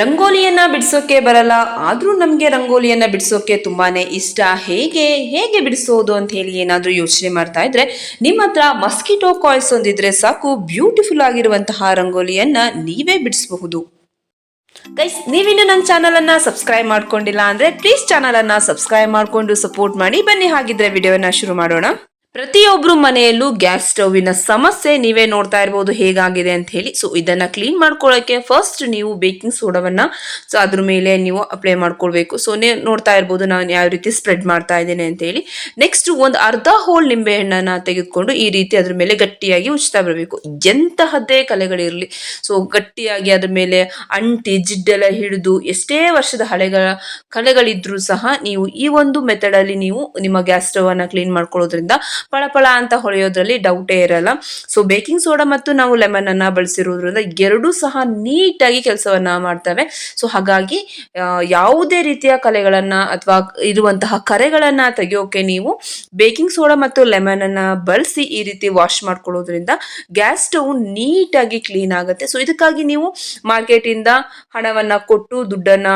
ರಂಗೋಲಿಯನ್ನ ಬಿಡಿಸೋಕೆ ಬರಲ್ಲ, ಆದ್ರೂ ನಮಗೆ ರಂಗೋಲಿಯನ್ನ ಬಿಡಿಸೋಕೆ ತುಂಬಾನೇ ಇಷ್ಟ. ಹೇಗೆ ಹೇಗೆ ಬಿಡಿಸೋದು ಅಂತ ಹೇಳಿ ಏನಾದ್ರೂ ಯೋಚನೆ ಮಾಡ್ತಾ ಇದ್ರೆ ನಿಮ್ಮ ಹತ್ರ ಮಸ್ಕಿಟೋ ಕಾಯ್ಸ್ ಒಂದಿದ್ರೆ ಸಾಕು, ಬ್ಯೂಟಿಫುಲ್ ಆಗಿರುವಂತಹ ರಂಗೋಲಿಯನ್ನ ನೀವೇ ಬಿಡಿಸಬಹುದು. ಗೈಸ್, ನೀವಿನ್ನು ನನ್ನ ಚಾನಲ್ ಅನ್ನ ಸಬ್ಸ್ಕ್ರೈಬ್ ಮಾಡ್ಕೊಂಡಿಲ್ಲ ಅಂದ್ರೆ ಪ್ಲೀಸ್ ಚಾನಲ್ ಅನ್ನ ಸಬ್ಸ್ಕ್ರೈಬ್ ಮಾಡ್ಕೊಂಡು ಸಪೋರ್ಟ್ ಮಾಡಿ. ಬನ್ನಿ, ಹಾಗಿದ್ರೆ ವಿಡಿಯೋನ ಶುರು ಮಾಡೋಣ. ಪ್ರತಿಯೊಬ್ರು ಮನೆಯಲ್ಲೂ ಗ್ಯಾಸ್ ಸ್ಟೌವಿನ ಸಮಸ್ಯೆ ನೀವೇ ನೋಡ್ತಾ ಇರ್ಬೋದು ಹೇಗಾಗಿದೆ ಅಂತ ಹೇಳಿ. ಸೊ ಇದನ್ನ ಕ್ಲೀನ್ ಮಾಡ್ಕೊಳ್ಳೋಕ್ಕೆ ಫಸ್ಟ್ ನೀವು ಬೇಕಿಂಗ್ ಸೋಡವನ್ನ ಸೊ ಅದ್ರ ಮೇಲೆ ನೀವು ಅಪ್ಲೈ ಮಾಡ್ಕೊಳ್ಬೇಕು. ಸೊ ನೀವು ನೋಡ್ತಾ ಇರ್ಬೋದು ನಾನು ಯಾವ ರೀತಿ ಸ್ಪ್ರೆಡ್ ಮಾಡ್ತಾ ಇದ್ದೇನೆ ಅಂತ ಹೇಳಿ. ನೆಕ್ಸ್ಟ್ ಒಂದು ಅರ್ಧ ಹೋಲ್ ನಿಂಬೆ ಹಣ್ಣನ್ನ ತೆಗೆದುಕೊಂಡು ಈ ರೀತಿ ಅದ್ರ ಮೇಲೆ ಗಟ್ಟಿಯಾಗಿ ಉಚ್ತಾ ಬರಬೇಕು. ಎಂತಹದ್ದೇ ಕಲೆಗಳಿರಲಿ ಸೊ ಗಟ್ಟಿಯಾಗಿ ಅದ್ರ ಮೇಲೆ ಅಂಟಿ, ಜಿಡ್ಡೆಲ್ಲ ಹಿಡಿದು ಎಷ್ಟೇ ವರ್ಷದ ಹಳೆಗಳ ಕಲೆಗಳಿದ್ರೂ ಸಹ ನೀವು ಈ ಒಂದು ಮೆಥಡಲ್ಲಿ ನೀವು ನಿಮ್ಮ ಗ್ಯಾಸ್ ಸ್ಟವ್ ಅನ್ನ ಕ್ಲೀನ್ ಮಾಡ್ಕೊಳ್ಳೋದ್ರಿಂದ ಪಳಪಳ ಅಂತ ಹೊಳೆಯೋದ್ರಲ್ಲಿ ಡೌಟೇ ಇರಲ್ಲ. ಸೊ ಬೇಕಿಂಗ್ ಸೋಡಾ ಮತ್ತು ನಾವು ಲೆಮನ್ ಅನ್ನ ಬಳಸಿರೋದ್ರಿಂದ ಎರಡೂ ಸಹ ನೀಟಾಗಿ ಕೆಲಸವನ್ನ ಮಾಡ್ತವೆ. ಸೊ ಹಾಗಾಗಿ ಯಾವುದೇ ರೀತಿಯ ಕಲೆಗಳನ್ನ ಅಥವಾ ಇರುವಂತಹ ಕರೆಗಳನ್ನ ತೆಗೆಯೋಕೆ ನೀವು ಬೇಕಿಂಗ್ ಸೋಡಾ ಮತ್ತು ಲೆಮನ್ ಅನ್ನ ಬಳಸಿ ಈ ರೀತಿ ವಾಶ್ ಮಾಡ್ಕೊಳ್ಳೋದ್ರಿಂದ ಗ್ಯಾಸ್ ಸ್ಟವ್ ನೀಟಾಗಿ ಕ್ಲೀನ್ ಆಗುತ್ತೆ. ಸೊ ಇದಕ್ಕಾಗಿ ನೀವು ಮಾರ್ಕೆಟ್ ಇಂದ ಹಣವನ್ನ ಕೊಟ್ಟು ದುಡ್ಡನ್ನ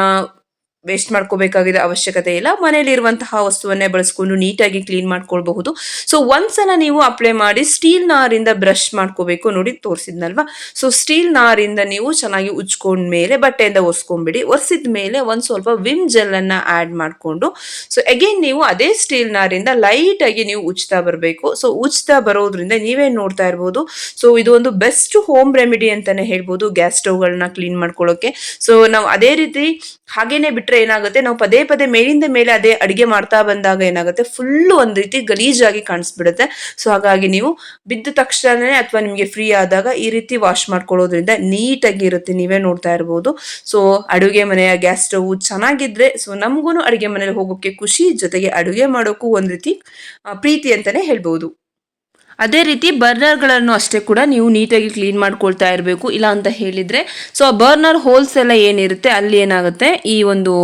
ವೇಸ್ಟ್ ಮಾಡ್ಕೋಬೇಕಾಗಿದೆ ಅವಶ್ಯಕತೆ ಇಲ್ಲ. ಮನೆಯಲ್ಲಿ ಇರುವಂತಹ ವಸ್ತುವನ್ನೇ ಬಳಸ್ಕೊಂಡು ನೀಟಾಗಿ ಕ್ಲೀನ್ ಮಾಡ್ಕೊಳ್ಬಹುದು. ಸೊ ಒಂದ್ಸಲ ನೀವು ಅಪ್ಲೈ ಮಾಡಿ ಸ್ಟೀಲ್ ನಾರಿಂದ ಬ್ರಷ್ ಮಾಡ್ಕೋಬೇಕು ನೋಡಿ ತೋರಿಸಿದ್ನಲ್ವಾ? ಸೊ ಸ್ಟೀಲ್ ನಾರಿಂದ ನೀವು ಚೆನ್ನಾಗಿ ಉಜ್ಕೊಂಡ ಮೇಲೆ ಬಟ್ಟೆಯಿಂದ ಒರೆಸ್ಕೊಂಡ್ಬಿಡಿ ಒರೆಸಿದ ಮೇಲೆ ಒಂದ್ ಸ್ವಲ್ಪ ವಿಮ್ ಜೆಲ್ ಅನ್ನ ಆಡ್ ಮಾಡಿಕೊಂಡು. ಸೊ ಅಗೇನ್ ನೀವು ಅದೇ ಸ್ಟೀಲ್ ನಾರಿಂದ ಲೈಟ್ ಆಗಿ ನೀವು ಉಚ್ತಾ ಬರಬೇಕು. ಸೊ ಉಚ್ತಾ ಬರೋದ್ರಿಂದ ನೀವೇ ನೋಡ್ತಾ ಇರ್ಬೋದು? ಸೊ ಇದು ಒಂದು ಬೆಸ್ಟ್ ಹೋಮ್ ರೆಮಿಡಿ ಅಂತಾನೆ ಹೇಳ್ಬೋದು. ಗ್ಯಾಸ್ ಸ್ಟವ್ಗಳನ್ನ ಕ್ಲೀನ್ ಮಾಡ್ಕೊಳ್ಳೋಕೆ ಸೊ ನಾವು ಅದೇ ರೀತಿ ಹಾಗೇನೆ ಬಿಟ್ರೆ ಏನಾಗುತ್ತೆ? ನಾವು ಪದೇ ಪದೇ ಮೇಲಿಂದ ಮೇಲೆ ಅದೇ ಅಡಿಗೆ ಮಾಡ್ತಾ ಬಂದಾಗ ಏನಾಗುತ್ತೆ? ಫುಲ್ ಒಂದ್ ರೀತಿ ಗಲೀಜಾಗಿ ಕಾಣಿಸ್ಬಿಡುತ್ತೆ. ಸೊ ಹಾಗಾಗಿ ನೀವು ಬಿದ್ದ ತಕ್ಷಣನೇ ಅಥವಾ ನಿಮಗೆ ಫ್ರೀ ಆದಾಗ ಈ ರೀತಿ ವಾಶ್ ಮಾಡ್ಕೊಳ್ಳೋದ್ರಿಂದ ನೀಟಾಗಿ ಇರುತ್ತೆ. ನೀವೇ ನೋಡ್ತಾ ಇರ್ಬೋದು. ಸೊ ಅಡುಗೆ ಮನೆಯ ಗ್ಯಾಸ್ ಸ್ಟವ್ ಚೆನ್ನಾಗಿದ್ರೆ ಸೊ ನಮಗೂ ಅಡುಗೆ ಮನೇಲಿ ಹೋಗೋಕೆ ಖುಷಿ, ಜೊತೆಗೆ ಅಡುಗೆ ಮಾಡೋಕ್ಕೂ ಒಂದ್ ರೀತಿ ಪ್ರೀತಿ ಅಂತಾನೆ ಹೇಳ್ಬೋದು. ಅದೇ ರೀತಿ ಬರ್ನರ್ಗಳನ್ನು ಅಷ್ಟೇ ಕೂಡ ನೀವು ನೀಟಾಗಿ ಕ್ಲೀನ್ ಮಾಡ್ಕೊಳ್ತಾ ಇರಬೇಕು. ಇಲ್ಲ ಅಂತ ಹೇಳಿದರೆ, ಸೊ ಆ ಬರ್ನರ್ ಹೋಲ್ಸ್ ಎಲ್ಲ ಏನಿರುತ್ತೆ, ಅಲ್ಲಿ ಏನಾಗುತ್ತೆ? ಈ ಒಂದು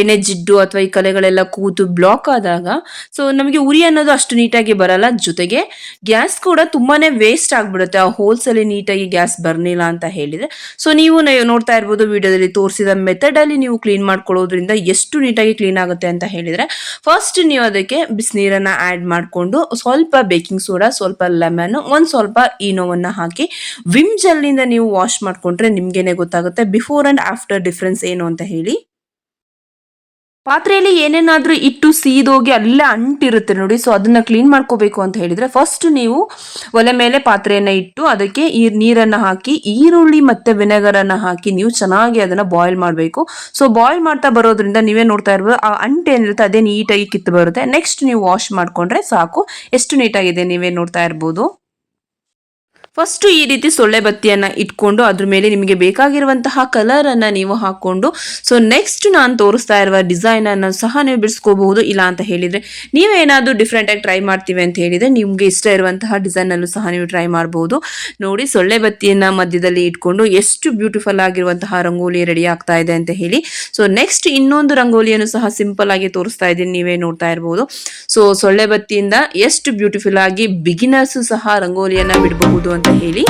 ಎಣ್ಣೆ ಜಿಡ್ಡು ಅಥವಾ ಈ ಕಲೆಗಳೆಲ್ಲ ಕೂತು ಬ್ಲಾಕ್ ಆದಾಗ, ಸೊ ನಮಗೆ ಉರಿ ಅನ್ನೋದು ಅಷ್ಟು ನೀಟಾಗಿ ಬರಲ್ಲ. ಜೊತೆಗೆ ಗ್ಯಾಸ್ ಕೂಡ ತುಂಬಾ ವೇಸ್ಟ್ ಆಗಿಬಿಡುತ್ತೆ. ಆ ಹೋಲ್ಸ್ ಅಲ್ಲಿ ನೀಟಾಗಿ ಗ್ಯಾಸ್ ಬರ್ನಿಲ್ಲ ಅಂತ ಹೇಳಿದ್ರೆ. ಸೊ ನೀವು ನೋಡ್ತಾ ಇರ್ಬೋದು, ವಿಡಿಯೋದಲ್ಲಿ ತೋರಿಸಿದ ಮೆಥಡ್ ಅಲ್ಲಿ ನೀವು ಕ್ಲೀನ್ ಮಾಡ್ಕೊಳ್ಳೋದ್ರಿಂದ ಎಷ್ಟು ನೀಟಾಗಿ ಕ್ಲೀನ್ ಆಗುತ್ತೆ ಅಂತ ಹೇಳಿದ್ರೆ ಫಸ್ಟ್ ನೀವು ಅದಕ್ಕೆ ಬಿಸಿನೀರನ್ನು ಆಡ್ ಮಾಡಿಕೊಂಡು, ಸ್ವಲ್ಪ ಬೇಕಿಂಗ್ ಸೋಡಾ ಸ್ವಲ್ಪ ಲೆಮನ್ ಒಂದ್ ಸ್ವಲ್ಪ ಈನೋವನ್ನ ಹಾಕಿ ವಿಮ್ ಜೆಲ್ನಿಂದ ನೀವು ವಾಶ್ ಮಾಡ್ಕೊಂಡ್ರೆ ನಿಮ್ಗೆನೆ ಗೊತ್ತಾಗುತ್ತೆ. ಬಿಫೋರ್ ಅಂಡ್ ಆಫ್ಟರ್ ಡಿಫ್ರೆನ್ಸ್ ಏನು ಅಂತ ಹೇಳಿ. ಪಾತ್ರೆಯಲ್ಲಿ ಏನೇನಾದರೂ ಇಟ್ಟು ಸೀದೋಗಿ ಅಲ್ಲೇ ಅಂಟಿರುತ್ತೆ ನೋಡಿ. ಸೊ ಅದನ್ನ ಕ್ಲೀನ್ ಮಾಡ್ಕೋಬೇಕು ಅಂತ ಹೇಳಿದ್ರೆ ಫಸ್ಟ್ ನೀವು ಒಲೆ ಮೇಲೆ ಪಾತ್ರೆಯನ್ನ ಇಟ್ಟು ಅದಕ್ಕೆ ಈ ನೀರನ್ನ ಹಾಕಿ, ಈರುಳ್ಳಿ ಮತ್ತೆ ವಿನೆಗರ್ ಅನ್ನ ಹಾಕಿ ನೀವು ಚೆನ್ನಾಗಿ ಅದನ್ನ ಬಾಯ್ಲ್ ಮಾಡಬೇಕು. ಸೊ ಬಾಯ್ಲ್ ಮಾಡ್ತಾ ಬರೋದ್ರಿಂದ ನೀವೇ ನೋಡ್ತಾ ಇರ್ಬೋದು, ಆ ಅಂಟು ಏನಿರುತ್ತೆ ಅದೇ ನೀಟಾಗಿ ಕಿತ್ತು ಬರುತ್ತೆ. ನೆಕ್ಸ್ಟ್ ನೀವು ವಾಶ್ ಮಾಡ್ಕೊಂಡ್ರೆ ಸಾಕು. ಎಷ್ಟು ನೀಟಾಗಿದೆ ನೀವೇ ನೋಡ್ತಾ ಇರ್ಬೋದು. ಫಸ್ಟ್ ಈ ರೀತಿ ಸೊಳ್ಳೆ ಬತ್ತಿಯನ್ನ ಇಟ್ಕೊಂಡು ಅದ್ರ ಮೇಲೆ ನಿಮಗೆ ಬೇಕಾಗಿರುವಂತಹ ಕಲರನ್ನು ನೀವು ಹಾಕೊಂಡು ಸೊ ನೆಕ್ಸ್ಟ್ ನಾನು ತೋರಿಸ್ತಾ ಇರುವ ಡಿಸೈನ್ ಅನ್ನ ಸಹ ನೀವು ಬಿಡಿಸ್ಕೋಬಹುದು. ಇಲ್ಲ ಅಂತ ಹೇಳಿದ್ರೆ ನೀವೇನಾದರೂ ಡಿಫ್ರೆಂಟಾಗಿ ಟ್ರೈ ಮಾಡ್ತೀವಿ ಅಂತ ಹೇಳಿದ್ರೆ ನಿಮಗೆ ಇಷ್ಟ ಇರುವಂತಹ ಡಿಸೈನ್ ಅಲ್ಲೂ ಸಹ ನೀವು ಟ್ರೈ ಮಾಡಬಹುದು ನೋಡಿ, ಸೊಳ್ಳೆ ಬತ್ತಿಯನ್ನ ಮಧ್ಯದಲ್ಲಿ ಇಟ್ಕೊಂಡು ಎಷ್ಟು ಬ್ಯೂಟಿಫುಲ್ ಆಗಿರುವಂತಹ ರಂಗೋಲಿ ರೆಡಿ ಆಗ್ತಾ ಇದೆ ಅಂತ ಹೇಳಿ. ಸೊ ನೆಕ್ಸ್ಟ್ ಇನ್ನೊಂದು ರಂಗೋಲಿಯನ್ನು ಸಹ ಸಿಂಪಲ್ ಆಗಿ ತೋರಿಸ್ತಾ ಇದ್ದೀನಿ, ನೀವೇ ನೋಡ್ತಾ ಇರಬಹುದು ಸೊ ಸೊಳ್ಳೆ ಬತ್ತಿಯಿಂದ ಎಷ್ಟು ಬ್ಯೂಟಿಫುಲ್ ಆಗಿ ಬಿಗಿನರ್ಸ್ ಸಹ ರಂಗೋಲಿಯನ್ನ ಬಿಡಬಹುದು ಹೇಳಿ.